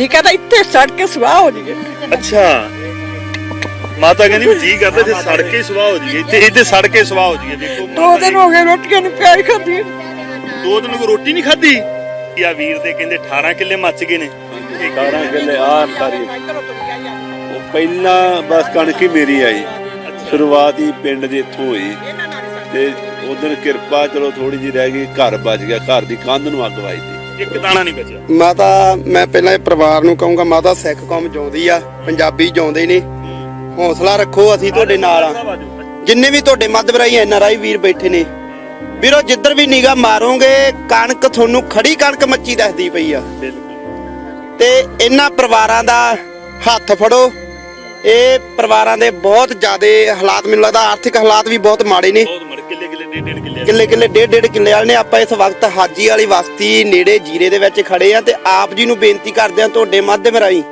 ਜੀ ਕਹਿੰਦਾ ਇੱਥੇ ਸੜ ਕੇ ਸਵਾਹ ਹੋ ਜੀਏ। ਅੱਛਾ। ਮਾਤਾ ਕਹਿੰਦੀ ਵੀ ਜੀ ਕਰਦਾ ਜੇ ਸੜ ਕੇ ਸਵਾਹ ਹੋ ਜੀਏ ਇੱਥੇ ਇੱਥੇ ਸੜ ਕੇ ਸਵਾਹ ਹੋ ਜੀਏ ਦੇਖੋ ਦੋ ਦਿਨ ਹੋ ਗਏ ਰੋਟੀਆਂ ਨੂੰ ਪਿਆਈ ਖਾਦੀ ਜੀ, ਦੋ ਦਿਨ ਕੋ ਰੋਟੀ ਨਹੀਂ ਖਾਧੀ। ਆ ਵੀਰ ਦੇ ਕਹਿੰਦੇ 18 ਕਿੱਲੇ ਮੱਚ ਗਏ ਨੇ। 18 ਕਿੱਲੇ ਆ ਸਾਰੀ ਉਹ ਪਹਿਲਾਂ ਬਸ ਕਣਕ ਹੀ ਮੇਰੀ ਆਈ। ਸ਼ੁਰੂਆਤ ਹੀ ਪਿੰਡ ਦੇ ਇੱਥੋਂ ਹੋਈ। ਤੇ ਉਦੋਂ ਕਿਰਪਾ ਚਲੋ ਥੋੜੀ ਜਿਹੀ ਰਹਿ ਗਈ ਘਰ ਬਚ ਗਿਆ। ਘਰ ਦੀ ਕੰਧ ਨੂੰ ਅੱਗ ਵੱਜਦੀ। ਇੱਕ ਦਾਣਾ ਨਹੀਂ ਬਚਿਆ। ਮਾਤਾ ਮੈਂ ਪਹਿਲਾਂ ਇਹ ਪਰਿਵਾਰ ਨੂੰ ਕਹੂੰਗਾ ਮਾਤਾ ਸਿੱਖ ਕੌਮ ਜਿਉਂਦੀ ਆ ਪੰਜਾਬੀ ਜਿਉਂਦੇ ਨੇ ਹੌਸਲਾ ਰੱਖੋ ਅਸੀਂ ਤੁਹਾਡੇ ਨਾਲ ਆ। ਜਿੰਨੇ ਵੀ ਤੁਹਾਡੇ ਮੱਧਵਰਾਈ ਐਨ ਆਰ ਆਈ ਵੀਰ ਬੈਠੇ ਨੇ ਵੀਰੋ ਜਿੱਧਰ ਵੀ ਨਿਗਾ ਮਾਰੋਗੇ ਕਣਕ ਤੁਹਾਨੂੰ ਖੜੀ ਕਣਕ ਮੱਚੀ ਦੱਸਦੀ ਪਈ ਆ। ਤੇ ਇਹਨਾਂ ਪਰਿਵਾਰਾਂ ਦਾ ਹੱਥ ਫੜੋ ਇਹ ਪਰਿਵਾਰਾਂ ਦੇ ਬਹੁਤ ਜ਼ਿਆਦਾ ਹਾਲਾਤ ਮੈਨੂੰ ਲੱਗਦਾ ਆਰਥਿਕ ਹਾਲਾਤ ਵੀ ਬਹੁਤ ਮਾੜੇ ਨੇ। ਬਹੁਤ ਮੜ ਕਿੱਲੇ ਕਿੱਲੇ ਡੇਢ ਡੇਢ ਕਿੱਲੇ ਕਿੱਲੇ ਕਿੱਲੇ ਡੇਢ ਡੇਢ ਕਿੱਲੇ ਵਾਲੇ ਨੇ। ਆਪਾਂ ਇਸ ਵਕਤ ਹਾਜੀ ਵਾਲੀ ਬਸਤੀ ਨੇੜੇ ਜੀਰੇ ਦੇ ਵਿੱਚ ਖੜੇ ਆ ਤੇ ਆਪ ਜੀ ਨੂੰ ਬੇਨਤੀ ਕਰਦੇ ਆ ਤੁਹਾਡੇ ਮਾਧਿਅਮ ਰਾਹੀਂ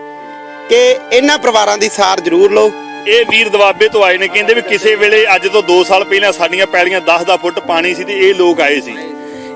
ਕਿ ਇਹਨਾਂ ਪਰਿਵਾਰਾਂ ਦੀ ਸਾਰ ਜ਼ਰੂਰ ਲਓ। ਇਹ ਵੀਰ ਦਵਾਬੇ ਤੋਂ ਆਏ ਨੇ ਕਹਿੰਦੇ ਵੀ ਕਿਸੇ ਵੇਲੇ ਅੱਜ ਤੋਂ 2 ਸਾਲ ਪਹਿਲਾਂ ਸਾਡੀਆਂ ਪੈਲੀਆਂ 10-10 ਫੁੱਟ ਪਾਣੀ ਸੀ ਤੇ ਇਹ ਲੋਕ ਆਏ ਸੀ।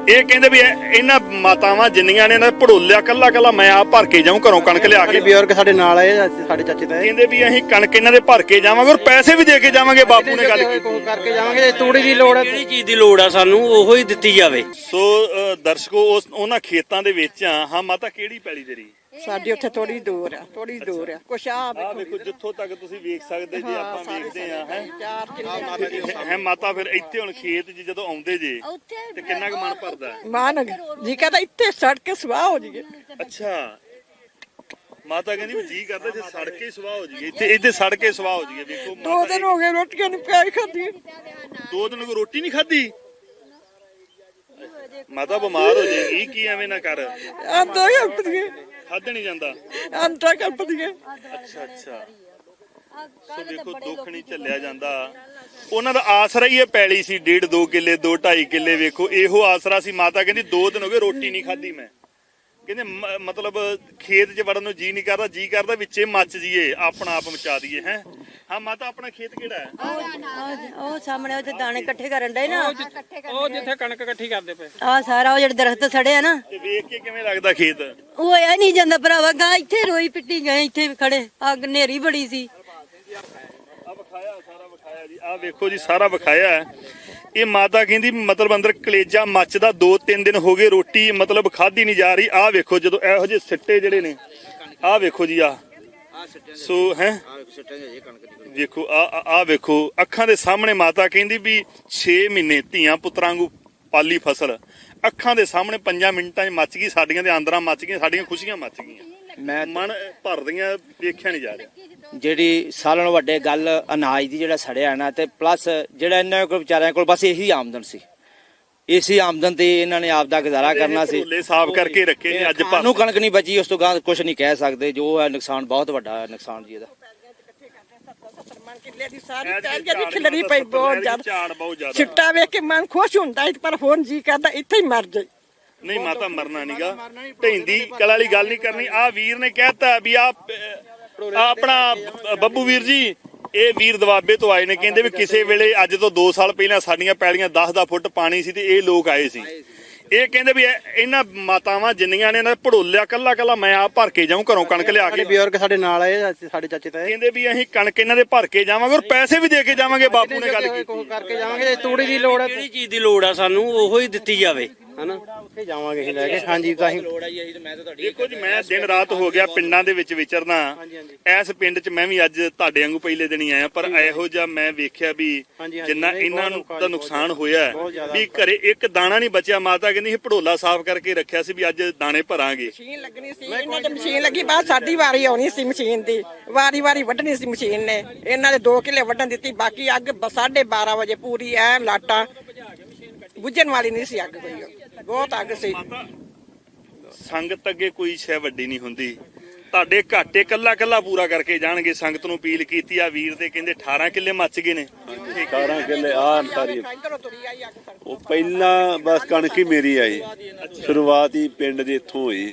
ਇਹ ਕਹਿੰਦੇ ਵੀ ਇਹ- ਇਹਨਾਂ ਮਾਤਾਵਾਂ ਜਿੰਨੀਆਂ ਨੇ ਇਹਨਾਂ ਦਾ ਭੜੋਲਿਆ ਕੱਲਾ ਕੱਲਾ ਮੈਂ ਆਪ ਭਰ ਕੇ ਜਾਊਂ ਘਰੋਂ ਕਣਕ ਲਿਆ ਸਾਡੇ ਕੇ। ਬਜ਼ੁਰਗ ਸਾਡੇ ਨਾਲ ਆਏ ਸਾਡੇ ਚਾਚੇ ਤਾਏ ਕਹਿੰਦੇ ਵੀ ਅਸੀਂ ਕਣਕ ਇਹਨਾਂ ਦੇ ਭਰ ਕੇ ਜਾਵਾਂਗੇ ਔਰ ਪੈਸੇ ਵੀ ਦੇ ਕੇ ਜਾਵਾਂਗੇ ਬਾਪੂ ਨੇ ਗੱਲ ਕੀਤੀ। ਕਰਕੇ ਜਾਵਾਂਗੇ ਜੇ ਤੂੜੀ ਦੀ ਲੋੜ ਹੈ ਜਿਹੜੀ ਚੀਜ਼ ਦੀ ਲੋੜ ਆ ਸਾਨੂੰ? ਉਹੋ ਹੀ ਦਿੱਤੀ ਜਾਵੇ। ਸੋ ਅ, ਦਰਸ਼ਕੋ ਉਸ ਉਹਨਾਂ ਖੇਤਾਂ ਦੇ ਵਿੱਚ ਆ। ਹਾਂ ਮਾਤਾ ਕਿਹੜੀ ਪੈਲੀ ਤੇਰੀ? ਸਾਡੀ ਉੱਥੇ ਥੋੜੀ ਦੂਰ ਆ ਥੋੜੀ ਦੂਰ ਆ। ਕੁਛ ਆ ਆ ਵੇਖੋ ਜਿੱਥੋਂ ਤੱਕ ਤੁਸੀਂ ਵੇਖ ਸਕਦੇ ਜੇ ਆਪਾਂ ਵੇਖਦੇ ਆ ਹੈ ਚਾਰ ਕਿੱਲੇ ਹੈ ਮਾਤਾ ਫਿਰ ਇੱਥੇ ਹੁਣ ਖੇਤ 'ਚ ਜਦੋਂ ਆਉਂਦੇ ਜੇ ਤੇ ਕਿੰਨਾ ਕੁ ਮਨ ਭਰਦਾ? ਮਾਨ ਜੀ ਕਹਿੰਦਾ ਇੱਥੇ ਸੜ ਕੇ ਸਵਾਹ ਹੋ ਜੀਏ। ਅੱਛਾ। ਮਾਤਾ ਕਹਿੰਦੀ ਵੀ ਜੀ ਕਰਦਾ ਜੇ ਸੜ ਕੇ ਸਵਾਹ ਹੋ ਜਾਈਏ ਇੱਥੇ ਇੱਥੇ ਸੜ ਕੇ ਸਵਾਹ ਹੋ ਵੇਖੋ ਦੋ ਦਿਨ ਹੋ ਗਏ ਰੋਟੀਆਂ ਨੂੰ ਪਿਆਈ ਖਾਦੀ ਦੋ ਦਿਨ ਕੋ ਰੋਟੀ ਨਹੀਂ ਖਾਧੀ? ਮਾਤਾ ਬਿਮਾਰ ਹੋ ਜਾਏਗੀ ਕੀ ਐਵੇਂ ਨਾ ਕਰ। ਆਂਦਾ ਕਲਪਦੀਆਂ ਖਾਧ ਨਹੀਂ ਜਾਂਦਾ। ਆਂਦਾ ਕਲਪਦੀਆਂ ਅੱਛਾ ਅੱਛਾ। ਸੋ ਵੇਖੋ ਦੁੱਖ ਨਹੀਂ ਝੱਲਿਆ ਜਾਂਦਾ। ਉਹਨਾਂ ਦਾ ਆਸਰਾ ਹੀ ਇਹ ਪੈਲੀ ਸੀ ਡੇਢ 2 ਕਿੱਲੇ 2 2.5 ਕਿੱਲੇ ਵੇਖੋ ਇਹੋ ਆਸਰਾ ਸੀ। ਮਾਤਾ ਕਹਿੰਦੀ ਦੋ ਦਿਨ ਹੋ ਗਏ ਰੋਟੀ ਨਹੀਂ ਖਾਧੀ ਮੈਂ। ਕਹਿੰਦੇ ਮਤਲਬ ਖੇਤ 'ਚ ਵੜਨ ਨੂੰ ਜੀ ਨਹੀਂ ਕਰਦਾ ਜੀ ਕਰਦਾ ਵਿੱਚੇ ਮੱਚ ਜੀਏ ਆਪਣਾ ਆਪ ਮਚਾ ਦਈਏ ਹੈ। ਹਾਂ ਮਾਤਾ ਆਪਣਾ ਖੇਤ ਕਿਹੜਾ ਹੈ? ਉਹ ਉਹ ਸਾਹਮਣੇ ਉਹ ਤੇ ਦਾਣੇ ਇਕੱਠੇ ਕਰਨ ਡਏ ਨਾ। ਉਹ ਜਿੱਥੇ ਕਣਕ ਇਕੱਠੀ ਕਰਦੇ ਪਏ। ਆ ਸਾਰਾ ਉਹ ਜਿਹੜੇ ਦਰਖਤ ਸੜੇ ਆ ਨਾ। ਤੇ ਵੇਖ ਕੇ ਕਿਵੇਂ ਲੱਗਦਾ ਖੇਤ? ਉਹ ਆ ਨਹੀਂ ਜਾਂਦਾ ਭਰਾਵਾ ਗਾ ਇੱਥੇ ਰੋਈ ਪਿੱਟੀ ਗਏ ਇੱਥੇ ਵੀ ਖੜੇ। ਅੱਗ ਨੇਰੀ ਬੜੀ ਸੀ। ਆ ਵਿਖਾਇਆ ਸਾਰਾ ਵਿਖਾਇਆ ਜੀ। ਆ ਵੇਖੋ ਜੀ ਸਾਰਾ ਵਿਖਾਇਆ ਹੈ। ਇਹ ਮਾਤਾ ਕਹਿੰਦੀ ਮਤਲਬ ਅੰਦਰ ਕਲੇਜਾ ਮੱਚਦਾ 2-3 ਦਿਨ ਹੋ ਗਏ ਰੋਟੀ ਮਤਲਬ ਖਾਧੀ ਨਹੀਂ ਜਾ ਰਹੀ। ਆ ਵੇਖੋ ਜਦੋਂ ਇਹੋ ਜਿਹੇ ਸਿੱਟੇ ਜਿਹੜੇ ਨੇ ਆ ਵੇਖੋ ਜੀ ਆ ਸੋ ਹੈ? ਵੇਖੋ ਆ ਆ ਵੇਖੋ ਅੱਖਾਂ ਦੇ ਸਾਹਮਣੇ ਮਾਤਾ ਕਹਿੰਦੀ ਵੀ 6 ਮਹੀਨੇ ਧੀਆਂ ਪੁੱਤਰਾਂ ਵਾਂਗੂ ਪਾਲੀ ਫਸਲ। ਅੱਖਾਂ ਦੇ ਸਾਹਮਣੇ 5 ਮਿੰਟਾਂ 'ਚ ਮੱਚ ਗਈ ਸਾਡੀਆਂ ਦੇ ਆਂਦਰਾਂ ਮੱਚ ਗਈਆਂ ਸਾਡੀਆਂ ਖੁਸ਼ੀਆਂ ਮੱਚ ਗਈਆਂ। ਮੈਂ ਮਨ ਭਰਦੀਆਂ ਵੇਖਿਆ ਨਹੀਂ ਜਾ ਰਿਹਾ। ਜਿਹੜੀ ਸਾਲਣ ਵੱਡੇ ਗੱਲ ਅਨਾਜ ਦੀ ਜਿਹੜਾ ਸੜਿਆ ਨਾ ਤੇ ਪਲੱਸ ਜਿਹੜਾ ਇਹਨਾਂ ਕੋਲ ਵਿਚਾਰਿਆਂ ਕੋਲ ਬਸ ਇਹੀ ਆਮਦਨ ਸੀ। ਇਸੇ ਆਮਦਨ ਤੇ ਇਹਨਾਂ ਨੇ ਆਪ ਦਾ ਗੁਜ਼ਾਰਾ ਕਰਨਾ ਸੀ। ਢੋਲੇ ਸਾਫ਼ ਕਰਕੇ ਰੱਖੇ ਨੇ ਅੱਜ ਨੂੰ ਕਣਕ ਨਹੀਂ ਬਚੀ ਉਸ ਤੋਂ ਗਾਂ ਕੁਝ ਨਹੀਂ ਕਹਿ ਸਕਦੇ ਜੋ ਹੈ ਨੁਕਸਾਨ ਬਹੁਤ ਵੱਡਾ ਹੈ ਨੁਕਸਾਨ ਜੀ ਇਹਦਾ। ਮਨ ਕਿੱਲੇ ਦੀ ਸਾਰੀ ਪੈਲੀਆਂ ਦੀ ਖਿਲਰੀ ਪਈ ਬਹੁਤ ਜ਼ਿਆਦਾ। ਝਾੜ ਬਹੁਤ ਜ਼ਿਆਦਾ। ਸਿੱਟਾ ਵੇਖ ਕੇ ਮਨ ਖੁਸ਼ ਹੁੰਦਾ ਪਰ ਹੁਣ ਜੀ ਕਰਦਾ ਇੱਥੇ ਹੀ ਮਰ ਜਾਈ। ਨਹੀਂ ਮਾਤਾ ਮਰਨਾ ਨਹੀਂਗਾ ਢੈਂਦੀ ਕਲ ਵਾਲੀ ਗੱਲ ਨਹੀਂ ਕਰਨੀ। ਆ ਵੀਰ ਨੇ ਕਹਿਤਾ ਵੀ ਆ ਆਪਣਾ ਬੱਬੂ ਵੀਰ ਜੀ ਇਹ ਵੀਰ ਦਵਾਬੇ ਤੋਂ ਆਏ ਨੇ ਕਹਿੰਦੇ ਵੀ ਕਿਸੇ ਵੇਲੇ ਅੱਜ ਤੋਂ 2 ਸਾਲ ਪਹਿਲਾਂ ਸਾਡੀਆਂ ਪੈਲੀਆਂ 10-10 ਫੁੱਟ ਪਾਣੀ ਸੀ ਤੇ ਇਹ ਲੋਕ ਆਏ ਸੀ। ਇਹ ਕਹਿੰਦੇ ਵੀ ਇਹ- ਇਹਨਾਂ ਮਾਤਾਵਾਂ ਜਿੰਨੀਆਂ ਨੇ ਇਹਨਾਂ ਦਾ ਭੜੋਲਿਆ ਕੱਲਾ ਕੱਲਾ ਮੈਂ ਆਪ ਭਰ ਕੇ ਜਾਊਂ ਘਰੋਂ ਕਣਕ ਲਿਆ ਕੇ। ਬਜ਼ੁਰਗ ਸਾਡੇ ਨਾਲ ਆਏ ਸਾਡੇ ਚਾਚੇ ਤਾਏ। ਕਹਿੰਦੇ ਵੀ ਅਸੀਂ ਕਣਕ ਇਹਨਾਂ ਦੇ ਭਰ ਕੇ ਜਾਵਾਂਗੇ ਔਰ ਪੈਸੇ ਵੀ ਦੇ ਕੇ ਜਾਵਾਂਗੇ ਬਾਪੂ ਨੇ ਗੱਲ ਕੀਤੀ ਕਰਕੇ ਜਾਵਾਂਗੇ ਜੇ ਤੂੜੀ ਦੀ ਲੋੜ ਹੈ? ਜਿਹੜੀ ਚੀਜ਼ ਦੀ ਲੋੜ ਆ ਸਾਨੂੰ ਉਹੋ ਹੀ ਦਿੱਤੀ ਜਾਵੇ। ਹਨਾ? ਉੱਥੇ ਜਾਵਾਂਗੇ ਅਸੀਂ ਲੈ ਕੇ। ਹਾਂਜੀ ਤਾਂ ਅਸੀਂ ਲੋੜ ਆਈ ਅਸੀਂ ਤੇ ਮੈਂ ਤਾਂ ਤੁਹਾਡੀ ਦੇਖੋ ਜੀ ਮੈਂ ਦਿਨ ਰਾਤ ਹੋ ਗਿਆ ਪਿੰਡਾਂ ਦੇ ਵਿੱਚ ਵਿਚਰਨਾ। ਇਸ ਪਿੰਡ 'ਚ ਮੈਂ ਵੀ ਅੱਜ ਤੁਹਾਡੇ ਵਾਂਗੂ ਪਹਿਲੇ ਦਿਨ ਹੀ ਆਇਆ ਪਰ ਇਹੋ ਜਿਹਾ ਮੈਂ ਵੇਖਿਆ ਵੀ ਜਿੰਨਾ ਇਹਨਾਂ ਨੂੰ ਤਾਂ ਨੁਕਸਾਨ ਹੋਇਆ ਹੈ, ਵੀ ਘਰੇ ਇੱਕ ਦਾਣਾ ਨਹੀਂ ਬਚਿਆ ਮਾਤਾ ਕਹਿੰਦੀ ਸੀ ਭੜੋਲਾ ਸਾਫ਼ ਕਰਕੇ ਰੱਖਿਆ ਸੀ ਵੀ ਅੱਜ ਦਾਣੇ ਭਰਾਂਗੇ। ਮਸ਼ੀਨ ਲੱਗਣੀ ਸੀ ਇਹਨਾਂ ਦੀ ਮਸ਼ੀਨ ਲੱਗੀ ਬਾਅਦ ਸਾਡੀ ਵਾਰੀ ਆਉਣੀ ਸੀ ਮਸ਼ੀਨ ਦੀ। ਵਾਰੀ ਵਾਰੀ ਵੱਢਣੀ ਸੀ ਮਸ਼ੀਨ ਨੇ। ਇਹਨਾਂ ਦੇ 2 ਕਿੱਲੇ ਵੱਢਣ ਦਿੱਤੀ ਬਾਕੀ ਅੱਗ 12:30 ਵਜੇ ਪੂਰੀ ਐ ਲਾਟਾਂ। ਬੁੱਝਣ ਵਾਲੀ ਨਹੀਂ ਸੀ ਅੱਗ ਕੋਈ। ਬਹੁਤ ਅੱਗ ਸੀ। ਸੰਗਤ ਅੱਗੇ ਕੋਈ ਸ਼ੈ ਵੱਡੀ ਨਹੀਂ ਹੁੰਦੀ। ਤੁਹਾਡੇ ਘਾਟੇ ਕੱਲਾ ਕੱਲਾ ਪੂਰਾ ਕਰਕੇ ਜਾਣਗੇ। ਸੰਗਤ ਨੂੰ ਅਪੀਲ ਕੀਤੀ ਆ ਵੀਰ ਦੇ ਕਹਿੰਦੇ 18 ਕਿੱਲੇ ਮੱਚ ਗਏ ਨੇ। 18 ਕਿੱਲੇ ਆ ਸਾਰੀ ਉਹ ਪਹਿਲਾਂ ਬਸ ਕਣਕ ਹੀ ਮੇਰੀ ਆਈ। ਸ਼ੁਰੂਆਤ ਹੀ ਪਿੰਡ ਦੇ ਇੱਥੋਂ ਹੋਈ।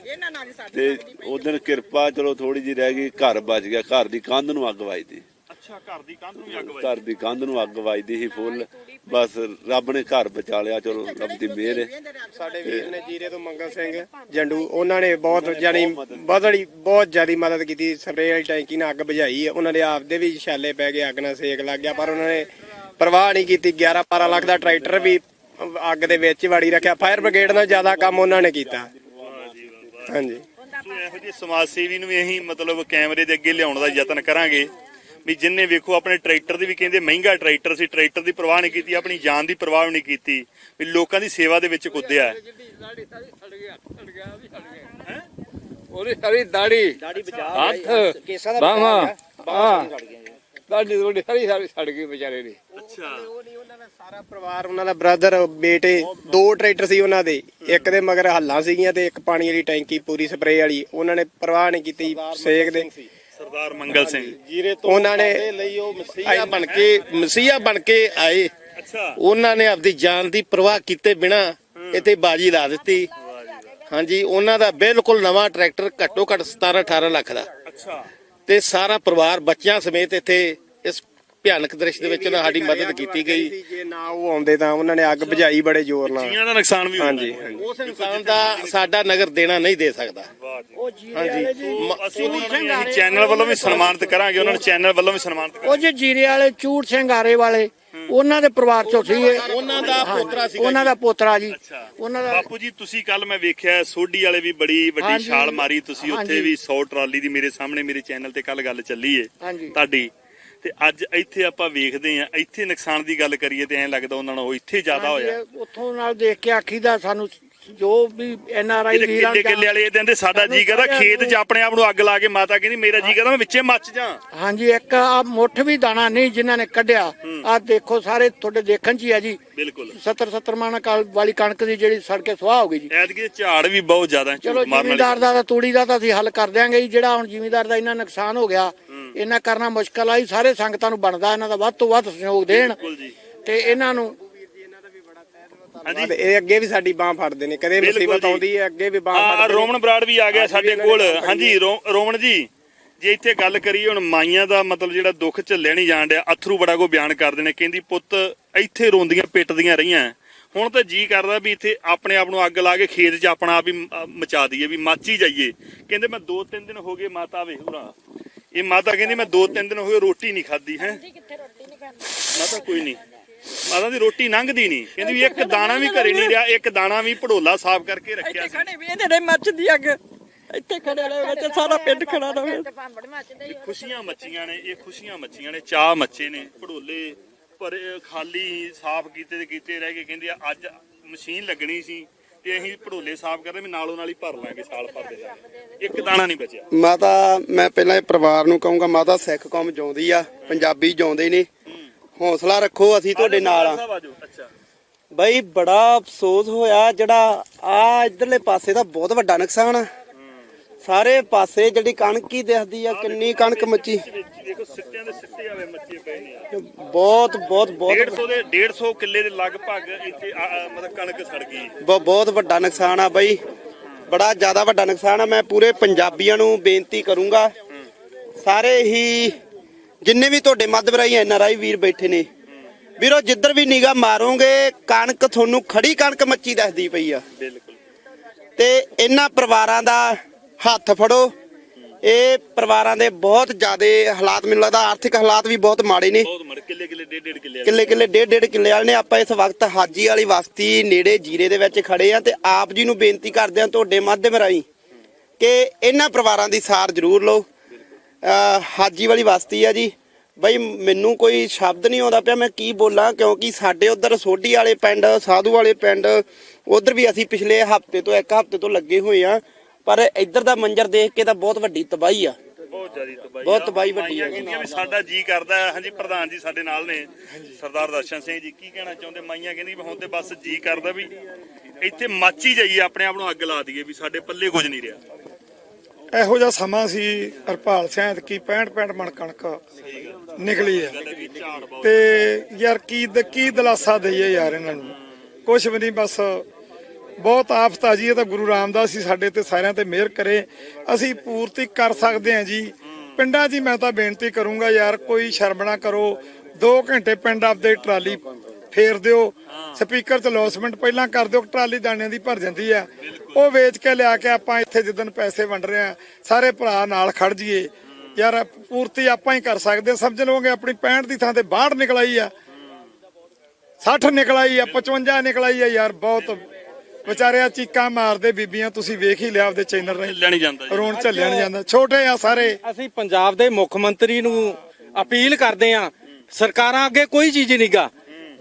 ਤੇ ਉਦੋਂ ਕਿਰਪਾ ਚਲੋ ਥੋੜੀ ਜਿਹੀ ਰਹਿ ਗਈ ਘਰ ਬਚ ਗਿਆ। ਘਰ ਦੀ ਕੰਧ ਨੂੰ ਅੱਗ ਵੱਜਦੀ। ਅੱਛਾ ਘਰ ਦੀ ਕੰਧ ਨੂੰ ਅੱਗ ਘਰ ਦੀ ਕੰਧ ਨੂੰ ਅੱਗ ਵੱਜਦੀ ਸੀ ਫੁੱਲ। ਬਸ ਰੱਬ ਨੇ ਘਰ ਬਚਾ ਲਿਆ ਚਲੋ ਰੱਬ ਦੀ ਮਿਹਰ ਹੈ। ਸਾਡੇ ਵੀਰ ਨੇ ਜੀਰੇ ਤੋਂ ਮੰਗਲ ਸਿੰਘ ਜੰਡੂ ਉਹਨਾਂ ਨੇ ਬਹੁਤ ਜਾਨੀ ਬਦੜੀ ਬਹੁਤ ਜ਼ਿਆਦਾ ਮਦਦ ਕੀਤੀ। ਸਪਰੇਅ ਵਾਲੀ ਟੈਂਕੀ ਨਾਲ ਅੱਗ ਬੁਝਾਈ ਹੈ। ਉਹਨਾਂ ਦੇ ਆਪਦੇ ਵੀ ਛਾਲੇ ਪੈ ਗਏ ਅੱਗ ਨਾਲ ਸੇਕ ਲੱਗ ਗਿਆ ਪਰ ਉਹਨਾਂ ਨੇ ਪਰਵਾਹ ਨਹੀਂ ਕੀਤੀ। 11 12 ਲੱਖ ਦਾ ਟਰੈਕਟਰ ਵੀ ਅੱਗ ਦੇ ਵਿੱਚ ਵੜੀ ਰੱਖਿਆ। ਫਾਇਰ ਬ੍ਰਿਗੇਡ ਨਾਲ ਜ਼ਿਆਦਾ ਕੰਮ ਉਹਨਾਂ ਨੇ ਕੀਤਾ। ਹਾਂਜੀ। ਸੋ ਇਹੋ ਜਿਹੇ ਸਮਾਜ ਸੇਵੀ ਨੂੰ ਵੀ ਅਸੀਂ ਮਤਲਬ ਕੈਮਰੇ ਦੇ ਅੱਗੇ ਲਿਆਉਣ ਦਾ ਯਤਨ ਕਰਾਂਗੇ। ਵੀ ਜਿੰਨੇ ਵੇਖੋ ਆਪਣੇ ਟਰੈਕਟਰ ਦੀ ਵੀ ਕਹਿੰਦੇ ਮਹਿੰਗਾ ਟਰੈਕਟਰ ਸੀ ਟਰੈਕਟਰ ਦੀ ਪਰਵਾਹ ਨਹੀਂ ਕੀਤੀ ਆਪਣੀ ਜਾਨ ਦੀ ਪਰਵਾਹ ਨਹੀਂ ਕੀਤੀ ਵੀ ਲੋਕਾਂ ਦੀ ਸੇਵਾ ਦੇ ਵਿੱਚ ਕੁੱਦਿਆ ਉਹਦੀ ਸਾਰੀ ਦਾੜੀ। ਦਾੜੀ ਬਚਾ ਹੱਥ। ਕੇਸਾਂ ਦਾ ਬਾਹਾਂ। ਹਾਂ। ਦਾੜੀ ਥੋੜੀ ਸਾਰੀ ਸਾਰੀ ਸੜ ਗਈ ਵਿਚਾਰੇ ਦੀ। ਅੱਛਾ। ਸਾਰਾ ਪਰਿਵਾਰ ਉਹਨਾਂ ਦਾ ਬ੍ਰਦਰ ਬੇਟੇ ਦੋ ਟਰੈਕਟਰ ਸੀ ਉਹਨਾਂ ਦੇ। ਇੱਕ ਦੇ ਮਗਰ ਹੱਲਾਂ ਸੀਗੀਆਂ ਤੇ ਇੱਕ ਪਾਣੀ ਵਾਲੀ ਟੈਂਕੀ ਪੂਰੀ ਸਪਰੇਅ ਵਾਲੀ। ਉਹਨਾਂ ਨੇ ਪਰਵਾਹ ਨਹੀਂ ਕੀਤੀ ਸੇਕ ਦੇ ਸਰਦਾਰ ਮੰਗਲ ਸਿੰਘ। ਜੀਰੇ ਤੋਂ ਉਹਨਾਂ ਨੇ ਲਈ ਉਹ ਮਸੀਹਾ ਬਣ ਕੇ ਮਸੀਹਾ ਬਣ ਕੇ ਆਏ। ਅੱਛਾ। ਉਹਨਾਂ ਨੇ ਆਪਦੀ ਜਾਨ ਦੀ ਪਰਵਾਹ ਕੀਤੇ ਬਿਨਾ ਇੱਥੇ ਬਾਜੀ ਲਾ ਦਿੱਤੀ। ਹਾਂਜੀ ਉਹਨਾਂ ਦਾ ਬਿਲਕੁਲ ਨਵਾਂ ਟਰੈਕਟਰ ਘੱਟੋ ਘੱਟ 17 18 ਲੱਖ ਦਾ। ਅੱਛਾ। ਤੇ ਸਾਰਾ ਪਰਿਵਾਰ ਬੱਚਿਆਂ ਸਮੇਤ ਇੱਥੇ ਇਸ ਭਿਆਨਕ ਦ੍ਰਿਸ਼ ਦੇ ਵਿੱਚ ਨਾ ਸਾਡੀ ਮਦਦ ਕੀਤੀ ਗਈ। ਜੇ ਨਾ ਉਹ ਆਉਂਦੇ ਤਾਂ ਉਹਨਾਂ ਨੇ ਅੱਗ ਬੁਝਾਈ ਬੜੇ ਜ਼ੋਰ ਨਾਲ। ਜੀਆਂ ਦਾ ਨੁਕਸਾਨ ਵੀ ਹੁੰਦਾ। ਹਾਂਜੀ ਹਾਂਜੀ। ਉਸ ਇਨਸਾਨ ਦਾ ਸਾਡਾ ਨਗਰ ਦੇਣਾ ਨਹੀਂ ਦੇ ਸਕਦਾ। ਹਾਂਜੀ। ਸੋ ਅਸੀਂ ਉਹਨਾਂ ਨੂੰ ਅਸੀਂ ਚੈਨਲ ਵੱਲੋਂ ਵੀ ਸਨਮਾਨਿਤ ਕਰਾਂਗੇ ਉਹਨਾਂ ਨੂੰ ਚੈਨਲ ਵੱਲੋਂ ਵੀ ਸਨਮਾਨਿਤ ਉਹ ਜੇ ਜੀਰੇ ਵਾਲੇ ਚੂੜ ਸਿੰਘ ਆਰੇ ਵਾਲੇ ਉਹਨਾਂ ਦੇ ਪਰਿਵਾਰ ਚੋਂ ਸੀ ਇਹ। ਉਹਨਾਂ ਦਾ ਪੋਤਰਾ ਸੀਗਾ ਉਹਨਾਂ ਦਾ ਪੋਤਰਾ ਜੀ। ਅੱਛਾ। ਉਹਨਾਂ ਦਾ ਬਾਪੂ ਜੀ ਤੁਸੀਂ ਕੱਲ ਮੈਂ ਵੇਖਿਆ ਸੋਢੀ ਵਾਲੇ ਵੀ ਬੜੀ ਵੱਡੀ ਹਾਂਜੀ। ਛਾਲ ਮਾਰੀ ਤੁਸੀਂ ਉੱਥੇ ਹਾਂਜੀ। ਵੀ 100 ਟਰਾਲੀ ਦੀ ਮੇਰੇ ਸਾਹਮਣੇ ਮੇਰੇ ਚੈਨਲ ਤੇ ਕੱਲ ਗੱਲ ਚੱਲੀ ਏ। ਹਾਂਜੀ। ਤੁਹਾਡੀ ਤੇ ਅੱਜ ਇੱਥੇ ਆਪਾਂ ਵੇਖਦੇ ਆ ਇੱਥੇ ਨੁਕਸਾਨ ਦੀ ਗੱਲ ਕਰੀਏ ਤੇ ਐਂ ਲੱਗਦਾ ਉਹਨਾਂ ਨੂੰ ਇੱਥੇ ਜ਼ਿਆਦਾ ਹੋਇਆ। ਉੱਥੋਂ ਨਾਲ ਦੇਖ ਕੇ ਆਖੀਦਾ ਸਾਨੂੰ ਜੋ ਵੀ ਐਨ ਆਰ ਆਈ ਵੀਰਾਂ ਕਿੱਲੇ ਕਿੱਲੇ ਵਾਲੇ ਇਹ ਕਹਿੰਦੇ ਸਾਡਾ ਜੀ ਕਰਦਾ ਖੇਤ 'ਚ ਆਪਣੇ ਆਪ ਨੂੰ ਅੱਗ ਲਾ ਕੇ ਮਾਤਾ ਕਹਿੰਦੀ ਮੇਰਾ ਜੀ ਕਰਦਾ ਮੈਂ ਵਿੱਚੇ ਮੱਚ ਜਾ। ਹਾਂਜੀ ਇੱਕ ਆ ਮੁੱਠ ਵੀ ਦਾਣਾ ਨਹੀਂ ਜਿਨ੍ਹਾਂ ਨੇ ਕੱਢਿਆ। ਆ ਦੇਖੋ ਸਾਰੇ ਤੁਹਾਡੇ ਦੇਖਣ ਚ ਹੀ ਆ ਜੀ। ਬਿਲਕੁਲ। 70 70 ਮਣ ਕਾਲ ਵਾਲੀ ਕਣਕ ਦੀ ਜਿਹੜੀ ਸੜ ਕੇ ਸੁਆਹ ਹੋ ਗਈ ਜੀ। ਐਤਕੀ ਦੇ ਝਾੜ ਵੀ ਬਹੁਤ ਜ਼ਿਆਦਾ ਚਲੋ ਜ਼ਿਮੀਦਾਰ ਦਾ ਤੂੜੀ ਦਾ ਤਾਂ ਅਸੀਂ ਹੱਲ ਕਰ ਦਿਆਂਗੇ ਜੀ। ਜਿਹੜਾ ਹੁਣ ਜ਼ਿਮੀਦਾਰ ਦਾ ਇੰਨਾ ਨੁਕਸਾਨ ਹੋ ਗਿਆ ਇਹਨਾਂ ਕਰਨਾ ਮੁਸ਼ਕਲ ਆਈ ਸਾਰੇ ਸੰਗਤਾਂ ਨੂੰ ਬਣਦਾ ਇਹਨਾਂ ਦਾ ਵੱਧ ਤੋਂ ਵੱਧ ਸਹਿਯੋਗ ਦੇਣ। ਤੇ ਇਹਨਾਂ ਨੂੰ ਹਾਂਜੀ। ਇਹ ਅੱਗੇ ਵੀ ਸਾਡੀ ਬਾਹ ਫੜਦੇ ਨੇ ਕਦੇ ਮੁਸੀਬਤ। ਆਉਂਦੀ ਹੈ ਅੱਗੇ ਵੀ ਬਾਹ ਆ ਫੜਦੇ ਨੇ। ਰੋਮਨ ਬਰਾੜ ਵੀ ਆ ਗਿਆ ਸਾਡੇ ਕੋਲ। ਹਾਂਜੀ ਰੋਮਨ ਜੀ ਜੇ ਇੱਥੇ ਗੱਲ ਕਰੀਏ ਹੁਣ ਮਾਈਆਂ ਦਾ ਮਤਲਬ ਜਿਹੜਾ ਦੁੱਖ ਝੱਲਿਆ ਨਹੀਂ ਜਾਣ ਡਿਆ ਅਥਰੂ ਬੜਾ ਕੋ ਬਿਆਨ ਕਰਦੇ ਨੇ ਕਹਿੰਦੀ ਪੁੱਤ ਇੱਥੇ ਰੋਂਦੀਆਂ ਪਿੱਟਦੀਆਂ ਰਹੀਆਂ। ਹੁਣ ਤਾਂ ਜੀ ਕਰਦਾ ਵੀ ਇੱਥੇ ਆਪਣੇ ਆਪ ਨੂੰ ਅੱਗ ਲਾ ਕੇ ਖੇਤ 'ਚ ਆਪਣਾ ਆਪ ਹੀ ਮਚਾ ਦਈਏ ਵੀ ਮੱਚ ਹੀ ਜਾਈਏ। ਕਹਿੰਦੇ ਮੈਂ ਦੋ ਤਿੰਨ ਦਿਨ ਹੋ ਗਏ ਮਾਤਾ ਵੇਖ ਉਰਾ ਇਹ ਮਾਤਾ ਕਹਿੰਦੀ ਮੈਂ ਦੋ ਤਿੰਨ ਦਿਨ ਹੋ ਗਏ ਰੋਟੀ ਨਹੀਂ ਖਾਧੀ ਹੈ। ਮਾਤਾ ਕੋਈ ਨਹੀਂ। ਮਾਤਾ ਦੀ ਰੋਟੀ ਲੰਘਦੀ ਨਹੀਂ। ਕਹਿੰਦੀ ਵੀ ਇੱਕ ਦਾਣਾ ਵੀ ਘਰੇ ਨਹੀਂ ਰਿਹਾ ਇੱਕ ਦਾਣਾ ਵੀ ਭੜੋਲਾ ਸਾਫ਼ ਕਰਕੇ ਰੱਖਿਆ ਇੱਥੇ ਸੀ। ਖੜੇ ਵੇਂਦੇ ਨੇ ਮੱਚਦੀ ਅੱਗ। ਇੱਥੇ ਖੜੇ ਰਹੇ ਵਿੱਚ ਸਾਰਾ ਪਿੰਡ ਖੜਾ ਰਹੇ ਖੁਸ਼ੀਆਂ ਮੱਚੀਆਂ ਨੇ ਇਹ ਖੁਸ਼ੀਆਂ ਮੱਚੀਆਂ ਨੇ ਚਾਹ ਮੱਚੇ ਨੇ ਭੜੋਲੇ ਪਰ ਖਾਲੀ ਸਾਫ਼ ਕੀਤੇ ਤੇ ਕੀਤੇ ਰਹਿ ਗਏ। ਕਹਿੰਦੇ ਅੱਜ ਮਸ਼ੀਨ ਲੱਗਣੀ ਸੀ। ਤੇ ਅਸੀਂ ਭੜੋਲੇ ਸਾਫ਼ ਕਰਦੇ ਵੀ ਨਾਲੋਂ ਨਾਲ ਹੀ ਭਰ ਲਾਂਗੇ ਸਾਲ ਭਰ ਦੇ ਇੱਕ ਦਾਣਾ ਨਹੀਂ ਬਚਿਆ। ਮਾਤਾ ਮੈਂ ਪਹਿਲਾਂ ਇਹ ਪਰਿਵਾਰ ਨੂੰ ਕਹੂੰਗਾ ਮਾਤਾ ਸਿੱਖ ਕੌਮ ਜਿਉਂਦੀ ਆ ਪੰਜਾਬੀ ਜਿਉਂਦੇ ਨੇ। ਹੌਸਲਾ ਰੱਖੋ ਅਸੀਂ ਤੁਹਾਡੇ ਨਾਲ ਆ। ਅੱਛਾ। ਬਈ ਬੜਾ ਅਫਸੋਸ ਹੋਇਆ ਜਿਹੜਾ ਆ ਇਧਰਲੇ ਪਾਸੇ ਦਾ ਬਹੁਤ ਵੱਡਾ ਨੁਕਸਾਨ ਆ। ਸਾਰੇ ਪਾਸੇ ਜਿਹੜੀ ਕਣਕ ਹੀ ਦਿਖਦੀ ਆ ਕਿੰਨੀ ਕਣਕ ਮੱਚੀ। ਵਿੱਚ ਦੇਖੋ ਸਿੱਟਿਆਂ ਦੇ ਸਿੱਟੇ ਆਵੇ ਮੱਚੇ ਪਏ ਨੇ ਆ। ਬਹੁਤ ਬਹੁਤ ਬਹੁਤ 150 ਦੇ 150 ਕਿੱਲੇ ਦੇ ਲਗਭਗ ਇੱਥੇ ਮਤਲਬ ਕਣਕ ਸੜ ਗਈ। ਬਹੁਤ ਵੱਡਾ ਨੁਕਸਾਨ ਆ ਬਈ। ਬੜਾ ਜ਼ਿਆਦਾ ਵੱਡਾ ਨੁਕਸਾਨ ਆ। ਮੈਂ ਪੂਰੇ ਪੰਜਾਬੀਆਂ ਨੂੰ ਬੇਨਤੀ ਕਰੂੰਗਾ ਸਾਰੇ ਹੀ ਜਿੰਨੇ ਵੀ ਤੁਹਾਡੇ ਮੱਧਵਰਾਈ ਐਨ ਆਰ ਆਈ ਵੀਰ ਬੈਠੇ ਨੇ ਵੀਰੋ ਜਿੱਧਰ ਵੀ ਨਿਗਾ ਮਾਰੋਗੇ ਕਣਕ ਤੁਹਾਨੂੰ ਖੜੀ ਕਣਕ ਮੱਚੀ ਦੱਸਦੀ ਪਈ ਆ। ਬਿਲਕੁਲ। ਤੇ ਇਹਨਾਂ ਪਰਿਵਾਰਾਂ ਦਾ ਹੱਥ ਫੜੋ। ਇਹ ਪਰਿਵਾਰਾਂ ਦੇ ਬਹੁਤ ਜ਼ਿਆਦਾ ਹਾਲਾਤ ਮੈਨੂੰ ਲੱਗਦਾ ਆਰਥਿਕ ਹਾਲਾਤ ਵੀ ਬਹੁਤ ਮਾੜੇ ਨੇ। ਬਹੁਤ ਮੜ ਕਿੱਲੇ ਕਿੱਲੇ ਡੇਢ ਡੇਢ ਕਿੱਲੇ ਕਿੱਲੇ ਕਿੱਲੇ ਡੇਢ ਡੇਢ ਕਿੱਲੇ ਵਾਲੇ ਨੇ। ਆਪਾਂ ਇਸ ਵਕਤ ਹਾਜੀ ਵਾਲੀ ਬਸਤੀ ਨੇੜੇ ਜੀਰੇ ਦੇ ਵਿੱਚ ਖੜੇ ਆ ਤੇ ਆਪ ਜੀ ਨੂੰ ਬੇਨਤੀ ਕਰਦੇ ਆ ਤੁਹਾਡੇ ਮਾਧਿਅਮ ਰਾਹੀਂ ਕਿ ਇਹਨਾਂ ਪਰਿਵਾਰਾਂ ਦੀ ਸਾਰ ਜ਼ਰੂਰ ਲਓ। ਹਾਜੀ ਵਾਲੀ ਬਸਤੀ ਆ ਜੀ। ਬਈ ਮੈਨੂੰ ਕੋਈ ਸ਼ਬਦ ਨਹੀਂ ਆਉਂਦਾ ਪਿਆ ਮੈਂ ਕੀ ਬੋਲਾਂ? ਕਿਉਂਕਿ ਸਾਡੇ ਉਧਰ ਸੋਢੀ ਵਾਲੇ ਪਿੰਡ ਸਾਧੂ ਵਾਲੇ ਪਿੰਡ ਉਧਰ ਵੀ ਅਸੀਂ ਪਿਛਲੇ ਹਫ਼ਤੇ ਤੋਂ ਇੱਕ ਹਫ਼ਤੇ ਤੋਂ ਲੱਗੇ ਹੋਏ ਆ ਪਰ ਇੱਧਰ ਦਾ ਮੰਜ਼ਰ ਦੇਖ ਕੇ ਤਾਂ ਬਹੁਤ ਵੱਡੀ ਤਬਾਹੀ ਆ ਬਹੁਤ ਜ਼ਿਆਦਾ ਤਬਾਹੀ ਬਹੁਤ ਆ। ਤਬਾਹੀ ਵੱਡੀ ਮਾਈਆਂ ਆ। ਕਹਿੰਦੀਆਂ ਵੀ ਸਾਡਾ ਜੀ ਕਰਦਾ ਹੈ। ਹਾਂਜੀ ਪ੍ਰਧਾਨ ਜੀ ਸਾਡੇ ਨਾਲ ਨੇ ਸਰਦਾਰ ਦਰਸ਼ਨ ਸਿੰਘ ਜੀ ਕੀ ਕਹਿਣਾ ਚਾਹੁੰਦੇ ਮਾਈਆਂ ਕਹਿੰਦੀ ਵੀ ਹੁਣ ਤੇ ਬਸ ਜੀ ਕਰਦਾ ਵੀ ਇੱਥੇ ਮੱਚ ਹੀ ਜਾਈਏ ਆਪਣੇ ਆਪ ਨੂੰ ਅੱਗ ਲਾ ਦਈਏ ਵੀ ਸਾਡੇ ਪੱਲੇ ਕੁਝ ਨਹੀਂ ਰਿਹਾ ਇਹੋ ਜਿਹਾ ਸਮਾਂ ਸੀ ਹਰਪਾਲ ਸਿੰਘ ਕੀ 65 65 ਮਣ ਕਣਕ ਨਿਕਲੀ ਹੈ ਤੇ ਯਾਰ ਕੀ ਕੀ ਦਲਾਸਾ ਦਈਏ ਯਾਰ ਇਹਨਾਂ ਨੂੰ ਕੁਛ ਵੀ ਨਹੀਂ ਬਸ ਬਹੁਤ ਆਫਤ ਆ ਜੀ ਇਹ ਤਾਂ ਗੁਰੂ ਰਾਮਦਾਸ ਜੀ ਸਾਡੇ ਤੇ ਸਾਰਿਆਂ ਤੇ ਮਿਹਰ ਕਰੇ। ਅਸੀਂ ਪੂਰਤੀ ਕਰ ਸਕਦੇ ਹਾਂ ਜੀ। ਪਿੰਡਾਂ 'ਚ ਮੈਂ ਤਾਂ ਬੇਨਤੀ ਕਰੂੰਗਾ ਯਾਰ, ਕੋਈ ਸ਼ਰਮ ਨਾ ਕਰੋ। 2 ਘੰਟੇ ਪਿੰਡ ਆਪਦੇ ਟਰਾਲੀ ਫੇਰ ਦਿਓ। ਸਪੀਕਰ 'ਚ ਲੌਸਮੈਂਟ ਪਹਿਲਾਂ ਕਰ ਦਿਓ, ਟਰਾਲੀ ਦਾਣਿਆਂ ਦੀ ਭਰ ਜਾਂਦੀ ਆ ਉਹ ਵੇਚ ਕੇ ਲਿਆ ਕੇ ਆਪਾਂ ਇੱਥੇ ਜਿੱਦਣ ਪੈਸੇ ਵੰਡ ਰਹੇ ਆ ਸਾਰੇ ਭਰਾ ਨਾਲ ਖੜ ਜੀਏ ਯਾਰ, ਪੂਰਤੀ ਆਪਾਂ ਹੀ ਕਰ ਸਕਦੇ ਸਮਝ ਲਓਗੇ ਆਪਣੀ 65 ਦੀ ਥਾਂ ਤੇ 62 ਨਿਕਲਾਈ ਆ। 60 ਨਿਕਲਾਈ ਆ 55 ਨਿਕਲਾਈ ਆ। ਯਾਰ, ਬਹੁਤ ਵਿਚਾਰਿਆ ਚੀਕਾਂ ਮਾਰਦੇ ਬੀਬੀਆਂ ਤੁਸੀਂ ਵੇਖ ਹੀ ਲਿਆ ਆਪਦੇ ਚੈਨਲ ਰਾਹੀਂ ਲੈਣੀ ਜਾਂਦਾ ਜੀ। ਰੋਣ ਝੱਲਿਆ ਨਹੀਂ ਜਾਂਦਾ। ਛੋਟੇ ਆ ਸਾਰੇ। ਅਸੀਂ ਪੰਜਾਬ ਦੇ ਮੁੱਖ ਮੰਤਰੀ ਨੂੰ ਅਪੀਲ ਕਰਦੇ ਆ ਸਰਕਾਰਾਂ ਅੱਗੇ ਕੋਈ ਚੀਜ਼ ਨਹੀਂਗਾ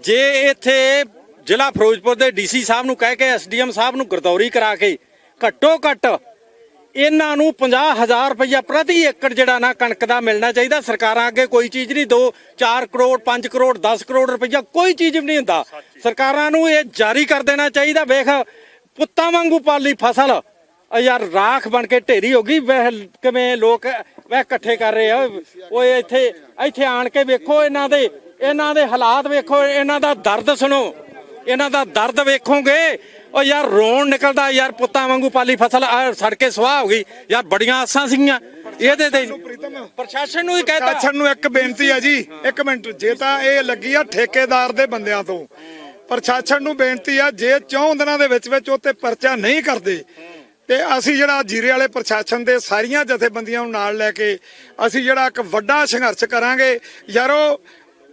ਜੇ ਇੱਥੇ ਜ਼ਿਲ੍ਹਾ ਫਿਰੋਜ਼ਪੁਰ ਦੇ ਡੀਸੀ ਸਾਹਿਬ ਨੂੰ ਕਹਿ ਕੇ ਐਸਡੀਐਮ ਸਾਹਿਬ ਨੂੰ ਗਰਦੌਰੀ ਕਰਾ ਕੇ ਘੱਟੋ ਘੱਟ ਇਹਨਾਂ ਨੂੰ 50000 ਰੁਪਇਆ ਪ੍ਰਤੀ ਏਕੜ ਜਿਹੜਾ ਨਾ ਕਣਕ ਦਾ ਮਿਲਣਾ ਚਾਹੀਦਾ। ਸਰਕਾਰਾਂ ਅੱਗੇ ਕੋਈ ਚੀਜ਼ ਨਹੀਂ 2 4 ਕਰੋੜ 5 ਕਰੋੜ 10 ਕਰੋੜ ਰੁਪਇਆ ਕੋਈ ਚੀਜ਼ ਵੀ ਨਹੀਂ ਹੁੰਦਾ। ਸਰਕਾਰਾਂ ਨੂੰ ਇਹ ਜਾਰੀ ਕਰ ਦੇਣਾ ਚਾਹੀਦਾ। ਵੇਖ ਪੁੱਤਾਂ ਵਾਂਗੂ ਪਾਲੀ ਫਸਲ। ਯਾਰ ਰਾਖ ਬਣ ਕੇ ਢੇਰੀ ਹੋ ਗਈ। ਵੇਖ ਕਿਵੇਂ ਲੋਕ ਵੇ ਇਕੱਠੇ ਕਰ ਰਹੇ ਆ। ਓਏ ਇੱਥੇ ਇੱਥੇ ਆਣ ਕੇ ਵੇਖੋ ਇਹਨਾਂ ਦੇ ਇਹਨਾਂ ਦੇ ਹਾਲਾਤ ਵੇਖੋ। ਇਹਨਾਂ ਦਾ ਦਰਦ ਸੁਣੋ। ਇਹਨਾਂ ਦਾ ਦਰਦ ਵੇਖੋਗੇ। ਓ ਯਾਰ ਰੋਣ ਨਿਕਲਦਾ ਯਾਰ ਪੁੱਤਾਂ ਵਾਂਗੂ ਪਾਲੀ ਫਸਲ ਆਹ ਸੜ ਕੇ ਸਵਾਹ ਹੋ ਗਈ। ਯਾਰ ਬੜੀਆਂ ਆਸਾਂ ਸੀਗੀਆਂ। ਇਹਦੇ ਤੇ ਪ੍ਰਸ਼ਾਸਨ ਨੂੰ ਹੀ ਕਹਿਤਾ। ਪ੍ਰਸ਼ਾਸਨ ਨੂੰ ਇੱਕ ਬੇਨਤੀ ਹੈ ਜੀ ਇੱਕ ਮਿੰਟ ਜੇ ਤਾਂ ਇਹ ਲੱਗੀ ਆ ਠੇਕੇਦਾਰ ਦੇ ਬੰਦਿਆਂ ਤੋਂ। ਪ੍ਰਸ਼ਾਸਨ ਨੂੰ ਬੇਨਤੀ ਆ ਜੇ ਚੌਂ ਦਿਨਾਂ ਦੇ ਵਿੱਚ ਵਿੱਚ ਉੱਤੇ ਪਰਚਾ ਨਹੀਂ ਕਰਦੇ ਤੇ ਅਸੀਂ ਜਿਹੜਾ ਜੀਰੇ ਵਾਲੇ ਪ੍ਰਸ਼ਾਸਨ ਦੇ ਸਾਰੀਆਂ ਜਥੇਬੰਦੀਆਂ ਨੂੰ ਨਾਲ ਲੈ ਕੇ ਅਸੀਂ ਜਿਹੜਾ ਇੱਕ ਵੱਡਾ ਸੰਘਰਸ਼ ਕਰਾਂਗੇ। ਯਾਰੋ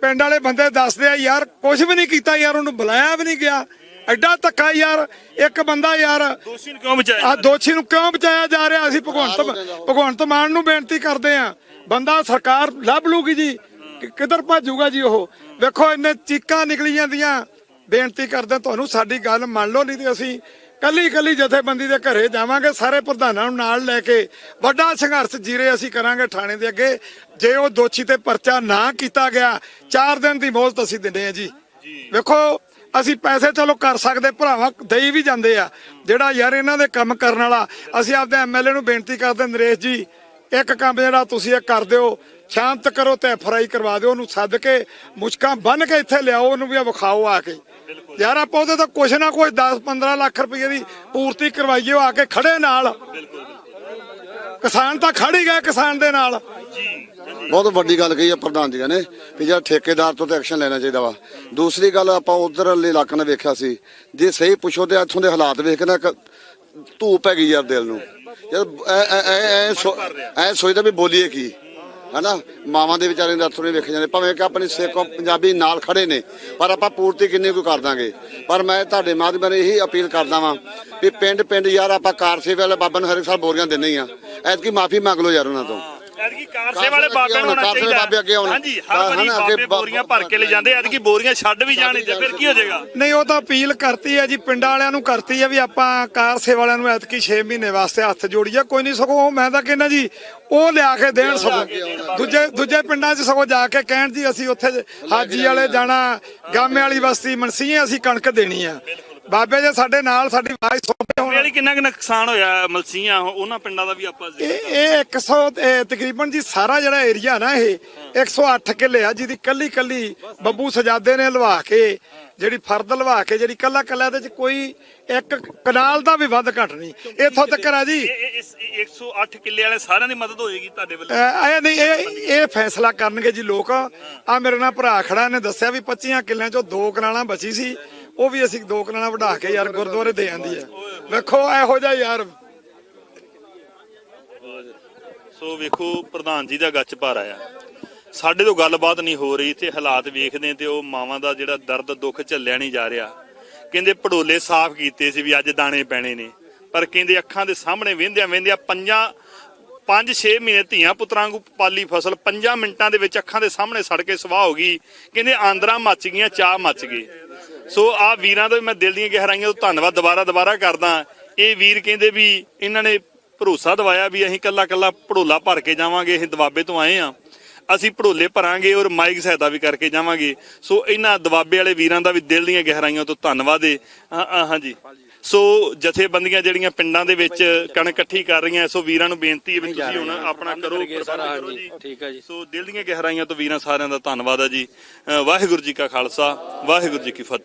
ਪਿੰਡ ਵਾਲੇ ਬੰਦੇ ਦੱਸਦੇ ਆ ਯਾਰ ਕੁਝ ਵੀ ਨਹੀਂ ਕੀਤਾ ਯਾਰ ਉਹਨੂੰ ਬੁਲਾਇਆ ਵੀ ਨਹੀਂ ਗਿਆ। ਐਡਾ ਧੱਕਾ ਯਾਰ ਇੱਕ ਬੰਦਾ ਯਾਰ। ਦੋਸ਼ੀ ਨੂੰ ਕਿਉਂ ਬਚਾਇਆ ਆ ਦੋਸ਼ੀ ਨੂੰ ਕਿਉਂ ਬਚਾਇਆ ਜਾ ਰਿਹਾ? ਅਸੀਂ ਭਗਵੰਤ ਭਗਵੰਤ ਮਾਨ ਨੂੰ ਬੇਨਤੀ ਕਰਦੇ ਆ ਬੰਦਾ ਸਰਕਾਰ ਲੱਭ ਲੂਗੀ ਜੀ। ਕਿ- ਕਿੱਧਰ ਭੱਜੂਗਾ ਜੀ ਉਹ? ਵੇਖੋ ਇੰਨੇ ਚੀਕਾਂ ਨਿਕਲੀ ਜਾਂਦੀਆਂ ਬੇਨਤੀ ਕਰਦੇ ਤੁਹਾਨੂੰ ਸਾਡੀ ਗੱਲ ਮੰਨ ਲਓ ਨਹੀਂ ਤੇ ਅਸੀਂ ਕੱਲੀ ਕੱਲੀ ਜਥੇਬੰਦੀ ਦੇ ਘਰੇ ਜਾਵਾਂਗੇ। ਸਾਰੇ ਪ੍ਰਧਾਨਾਂ ਨੂੰ ਨਾਲ ਲੈ ਕੇ ਵੱਡਾ ਸੰਘਰਸ਼ ਜੀਰੇ ਅਸੀਂ ਕਰਾਂਗੇ ਥਾਣੇ ਦੇ ਅੱਗੇ। ਜੇ ਉਹ ਦੋਸ਼ੀ ਤੇ ਪਰਚਾ ਨਾ ਕੀਤਾ ਗਿਆ 4 ਦਿਨ ਦੀ ਮੌਤ ਅਸੀਂ ਦਿੰਦੇ ਆ ਜੀ। ਵੇਖੋ ਅਸੀਂ ਪੈਸੇ ਚਲੋ ਕਰ ਸਕਦੇ ਭਰਾਵਾ ਦੇਈ ਵੀ ਜਾਂਦੇ ਆ। ਜਿਹੜਾ ਯਾਰ ਇਹਨਾਂ ਦੇ ਕੰਮ ਕਰਨ ਵਾਲਾ ਅਸੀਂ ਆਪਦੇ ਐਮਐਲਏ ਨੂੰ ਬੇਨਤੀ ਕਰਦੇ ਨਰੇਸ਼ ਜੀ ਇੱਕ ਕੰਮ ਜਿਹੜਾ ਤੁਸੀਂ ਇਹ ਕਰ ਦਿਓ ਸ਼ਾਂਤ ਕਰੋ ਤੇ ਐਫਆਈ ਕਰਵਾ ਦਿਓ ਉਹਨੂੰ ਸੱਦ ਕੇ ਮੁਸ਼ਕਾਂ ਬੰਨ ਕੇ ਇੱਥੇ ਲਿਆਓ ਉਹਨੂੰ ਵੀ ਵਿਖਾਓ ਆ ਕੇ। ਯਾਰ ਆਪਾਂ ਉਹਦੇ ਤਾਂ ਕੁਛ ਨਾ ਕੁਛ 10 15 ਲੱਖ ਰੁਪਏ ਦੀ ਪੂਰਤੀ ਕਰਵਾਈਏ ਉਹ ਆ ਕੇ ਖੜੇ ਨਾਲ। ਕਿਸਾਨ ਤਾਂ ਖੜ ਹੀ ਗਏ ਕਿਸਾਨ ਦੇ ਨਾਲ। ਬਹੁਤ ਵੱਡੀ ਗੱਲ ਕਹੀ ਆ ਪ੍ਰਧਾਨ ਜੀ ਨੇ ਵੀ ਜਿਹੜਾ ਠੇਕੇਦਾਰ ਤੋਂ ਤਾਂ ਐਕਸ਼ਨ ਲੈਣਾ ਚਾਹੀਦਾ ਵਾ। ਦੂਸਰੀ ਗੱਲ ਆਪਾਂ ਉਧਰ ਵਾਲੇ ਇਲਾਕੇ ਨੇ ਵੇਖਿਆ ਸੀ, ਜੇ ਸਹੀ ਪੁੱਛੋ ਤੇ ਇੱਥੋਂ ਦੇ ਹਾਲਾਤ ਵੇਖ ਕੇ ਨਾ ਇੱਕ ਧੂਪ ਹੈਗੀ ਯਾਰ ਦਿਲ ਨੂੰ। ਯਾਰ ਐ, ਐ- ਸੋ- ਐ ਸੋਚਦਾ ਵੀ ਬੋਲੀਏ ਕੀ? ਹਨਾ? ਮਾਵਾਂ ਦੇ ਵਿਚਾਰੇ ਦੇ ਅਰਥੋਂ ਨਹੀਂ ਵੇਖੇ ਜਾਂਦੇ। ਭਾਵੇਂ ਕਿ ਆਪਣੀ ਸਿੱਖ ਪੰਜਾਬੀ ਨਾਲ ਖੜੇ ਨੇ, ਪਰ ਆਪਾਂ ਪੂਰਤੀ ਕਿੰਨੀ ਕੁ ਕਰ ਦਾਂਗੇ। ਪਰ ਮੈਂ ਤੁਹਾਡੇ ਮਾਧਿਅਮ ਰਾਹੀਂ ਇਹੀ ਅਪੀਲ ਕਰਦਾ ਵਾਂ ਵੀ ਪਿੰਡ ਪਿੰਡ ਯਾਰ ਆਪਾਂ ਕਾਰ ਸੇਵਾ ਵਾਲੇ ਬਾਬਾ ਨੂੰ ਹਰ ਇੱਕ ਸਾਲ ਬੋਰੀਆਂ ਦਿੰਦੇ ਹੀ ਆ। ਐਤਕੀ ਮਾਫੀ ਮੰਗ ਲਓ ਯਾਰ ਉਹਨਾਂ ਤੋਂ। ਐਤਕੀ ਕਾਰਸੇ ਵਾਲੇ ਬਾਬੇ ਨੂੰ ਹੋਣਾ ਕਾਰਸੇ ਚਾਹੀਦਾ। ਹਾਂਜੀ ਹਰ ਵਾਰੀ ਬਾਬੇ ਬੋਰੀਆਂ ਭਰ ਕੇ ਲੈ ਜਾਂਦੇ ਐਤਕੀ ਬੋਰੀਆਂ ਛੱਡ ਵੀ ਜਾਣ ਤੇ ਫਿਰ ਕੀ ਹੋ ਜਾਏਗਾ? ਨਹੀਂ ਉਹ ਤਾਂ ਅਪੀਲ ਕਰਤੀ ਹੈ ਜੀ ਪਿੰਡਾਂ ਵਾਲਿਆਂ ਨੂੰ ਕਰਤੀ ਹੈ ਵੀ ਆਪਾਂ ਕਾਰ ਸੇਵਾ ਵਾਲਿਆਂ ਨੂੰ ਐਤਕੀ 6 ਮਹੀਨੇ ਵਾਸਤੇ ਹੱਥ ਜੋੜੀਏ ਕੋਈ ਨਹੀਂ ਸਗੋਂ ਉਹ ਮੈਂ ਤਾਂ ਕਹਿੰਦਾ ਜੀ ਉਹ ਲਿਆ ਕੇ ਦੇਣ ਸਗੋਂ। ਦੂਜੇ ਦੂਜੇ ਪਿੰਡਾਂ 'ਚ ਸਗੋਂ ਜਾ ਕੇ ਕਹਿਣ ਜੀ ਅਸੀਂ ਉੱਥੇ ਹਾਜੀ ਵਾਲੇ ਜਾਣਾ ਗਾਮੇ ਵਾਲੀ ਬਸਤੀ ਮਨਸੀਏ ਅਸੀਂ ਕਣਕ ਦੇਣੀ ਆ। ਬਾਬੇ ਜੇ ਸਾਡੇ ਨਾਲ ਸਾਡੀ ਆਵਾਜ਼ ਸੁਣਦੇ ਹੋਣ ਵਾਲੀ ਕਿੰਨਾ ਕੁ ਨੁਕਸਾਨ ਹੋਇਆ ਮਲਸੀਆਂ ਉਹਨਾਂ ਪਿੰਡਾਂ ਦਾ ਵੀ ਆਪਾਂ ਇਹ ਇਹ 100 ਇਹ ਤਕਰੀਬਨ ਜੀ ਸਾਰਾ ਜਿਹੜਾ ਏਰੀਆ ਨਾ ਇਹ 108 ਕਿੱਲੇ ਆ ਜਿਹਦੀ ਕੱਲੀ ਕੱਲੀ ਬੱਬੂ ਸਜਾਦੇ ਨੇ ਲਵਾ ਕੇ ਜਿਹੜੀ ਫਰਦ ਲਵਾ ਕੇ ਜਿਹੜੀ ਕੱਲਾ ਕੱਲਾ ਇਹਦੇ ਚ ਕੋਈ ਇੱਕ ਕਨਾਲ ਦਾ ਵੀ ਵੱਧ ਘਟ ਨਹੀਂ। ਇੱਥੋਂ ਤੱਕ ਆ ਜੀ। ਇਸ 108 ਕਿੱਲੇ ਵਾਲੇ ਸਾਰਿਆਂ ਦੀ ਮਦਦ ਹੋਏਗੀ ਤੁਹਾਡੇ ਵੱਲੋਂ। ਇਹ ਨਹੀਂ ਇਹ ਇਹ ਫੈਸਲਾ ਕਰਨਗੇ ਜੀ ਲੋਕ। ਆ ਮੇਰੇ ਨਾਲ ਭਰਾ ਖੜਾ ਨੇ ਦੱਸਿਆ ਵੀ 25 ਕਿੱਲਿਆਂ ਚੋਂ ਦੋ ਕਨਾਲਾਂ ਬਚੀ ਸੀ। ਉਹ ਵੀ ਅਸੀਂ ਦੋ ਕਨਾਲਾਂ ਵਢਾ ਕੇ ਯਾਰ ਗੁਰਦੁਆਰੇ ਦੇ ਆਂਦੀ ਆ ਵੇਖੋ, ਇਹੋ ਜਿਹਾ ਯਾਰ। ਸੋ ਵੇਖੋ, ਪ੍ਰਧਾਨ ਜੀ ਦਾ ਗੱਚ ਭਾਰ ਆਇਆ ਸਾਡੇ ਤੋਂ ਗੱਲਬਾਤ ਨਹੀਂ ਹੋ ਰਹੀ ਤੇ ਹਾਲਾਤ ਵੇਖਦੇ ਤੇ ਉਹ ਮਾਵਾਂ ਦਾ ਜਿਹੜਾ ਦਰਦ ਦੁੱਖ ਝੱਲਿਆ ਨਹੀਂ ਜਾ ਰਿਹਾ। ਕਹਿੰਦੇ ਪੜੋਲੇ ਸਾਫ਼ ਕੀਤੇ ਸੀ ਵੀ ਅੱਜ ਦਾਣੇ ਪੈਣੇ ਨੇ। ਪਰ ਕਹਿੰਦੇ ਅੱਖਾਂ ਦੇ ਸਾਹਮਣੇ ਵੇਂਦਿਆਂ ਵੇਂਦਿਆਂ ਪੰਜਾਂ 5-6 ਮਹੀਨੇ ਧੀਆਂ ਪੁੱਤਰਾਂ ਨੂੰ ਪਾਲੀ ਫਸਲ 5 ਮਿੰਟਾਂ ਦੇ ਵਿੱਚ ਅੱਖਾਂ ਦੇ ਸਾਹਮਣੇ ਸੜ ਕੇ ਸਵਾਹ ਹੋ ਗਈ। ਕਹਿੰਦੇ ਆਂਦਰਾਂ ਮੱਚ ਗਈਆਂ, ਚਾਹ ਮੱਚ ਗਏ ਸੋ ਆ ਵੀਰਾਂ ਦਾ ਵੀ ਮੈਂ ਦਿਲ ਦੀਆਂ ਗਹਿਰਾਈਆਂ ਤੋਂ ਧੰਨਵਾਦ ਦੁਬਾਰਾ ਦੁਬਾਰਾ ਕਰਦਾ। ਇਹ ਵੀਰ ਕਹਿੰਦੇ ਵੀ ਇਹਨਾਂ ਨੇ ਭਰੋਸਾ ਦਵਾਇਆ ਵੀ ਅਸੀਂ ਕੱਲਾ ਕੱਲਾ ਪੜੋਲਾ ਭਰ ਕੇ ਜਾਵਾਂਗੇ ਅਸੀਂ ਦਵਾਬੇ ਤੋਂ ਆਏ ਆ ਅਸੀਂ ਪੜੋਲੇ ਭਰਾਂਗੇ ਔਰ ਮਾਈਕ ਸਹਾਇਤਾ ਵੀ ਕਰਕੇ ਜਾਵਾਂਗੇ। ਸੋ ਇਹਨਾਂ ਦਵਾਬੇ ਵਾਲੇ ਵੀਰਾਂ ਦਾ ਵੀ ਦਿਲ ਦੀਆਂ ਗਹਿਰਾਈਆਂ ਤੋਂ ਧੰਨਵਾਦ ਹਾਂ- ਹਾਂਜੀ। ਸੋ ਜਥੇਬੰਦੀਆਂ ਜਿਹੜੀਆਂ ਪਿੰਡਾਂ ਦੇ ਵਿੱਚ ਕਣਕ ਇਕੱਠੀ ਕਰ ਰਹੀਆਂ ਸੋ ਵੀਰਾਂ ਨੂੰ ਬੇਨਤੀ ਹੈ ਵੀ ਤੁਸੀਂ ਹੁਣ ਆਪਣਾ ਕਰੋ ਪ੍ਰਬੰਧ ਕਰੋ ਜੀ। ਠੀਕ ਹੈ ਜੀ। ਸੋ ਦਿਲ ਦੀਆਂ ਗਹਿਰਾਈਆਂ ਤੋਂ ਵੀਰਾਂ ਸਾਰਿਆਂ ਦਾ ਧੰਨਵਾਦ ਹੈ ਜੀ। ਵਾਹਿਗੁਰੂ ਜੀ ਕਾ ਖਾਲਸਾ ਵਾਹਿਗੁਰੂ ਜੀ ਕੀ ਫਤਿਹ।